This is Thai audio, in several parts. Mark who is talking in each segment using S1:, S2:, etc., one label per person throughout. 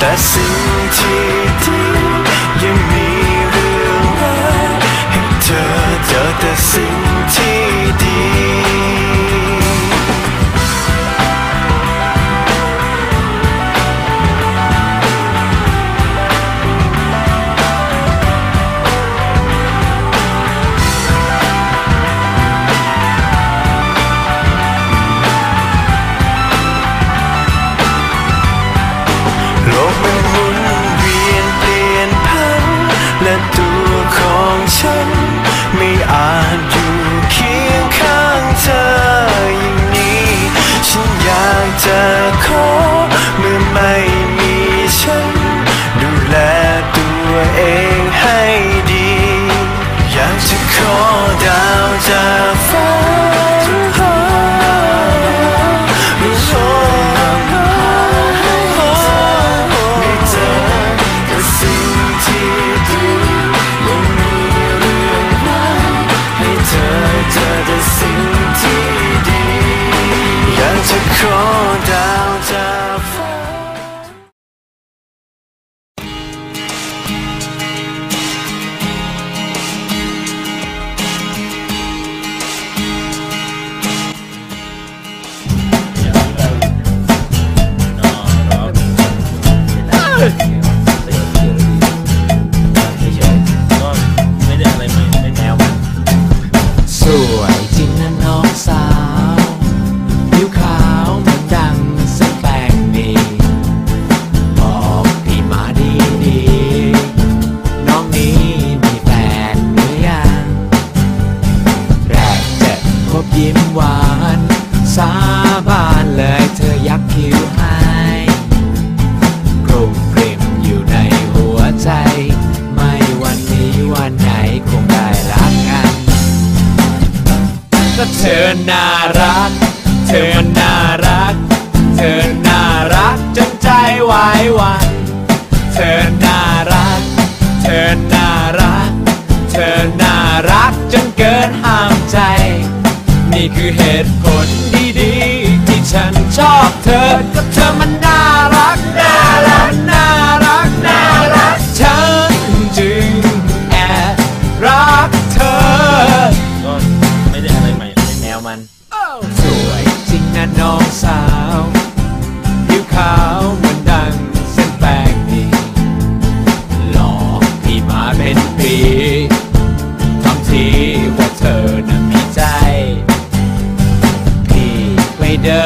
S1: แสา
S2: บานเลยเธอยักคิ้วให้กลุ่มกลิ่มอยู่ในหัวใจ ไม่วันนี้วันไหนคงได้รักกันก็เธอน่ารัก เธอมันน่ารัก เธอน่ารักจนใจไหวหวันเธอ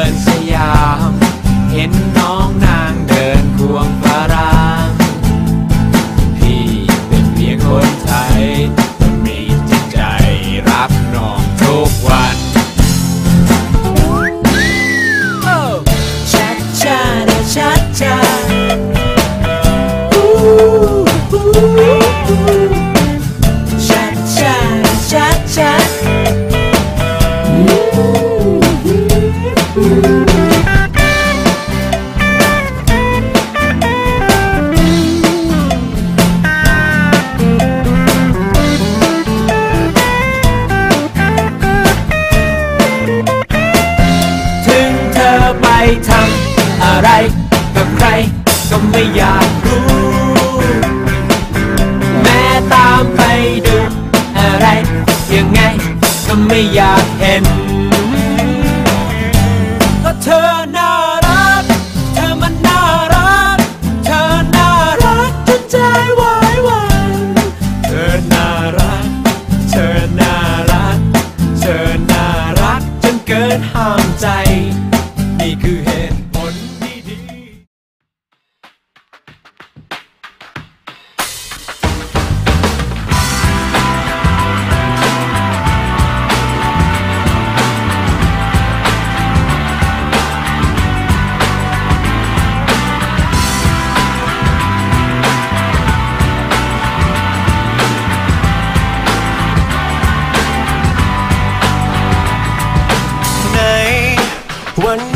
S2: นสยาม เห็นน้องนางเดินควงฝรั่งพี่เป็นเพียงคนไทย มีจิตใจรักน้องทุกวัน ไม่อยากรู้ แม่ตามไปดูอะไร ยังไงก็ไม่อยากเห็น ก็เธอน่ารัก เธอมันน่ารัก เธอน่ารักจนใจไหวายวายเธอน่ารัก เธอน่ารัก เธอน่ารักจนเกินห้ามใจ นี่คือ
S1: one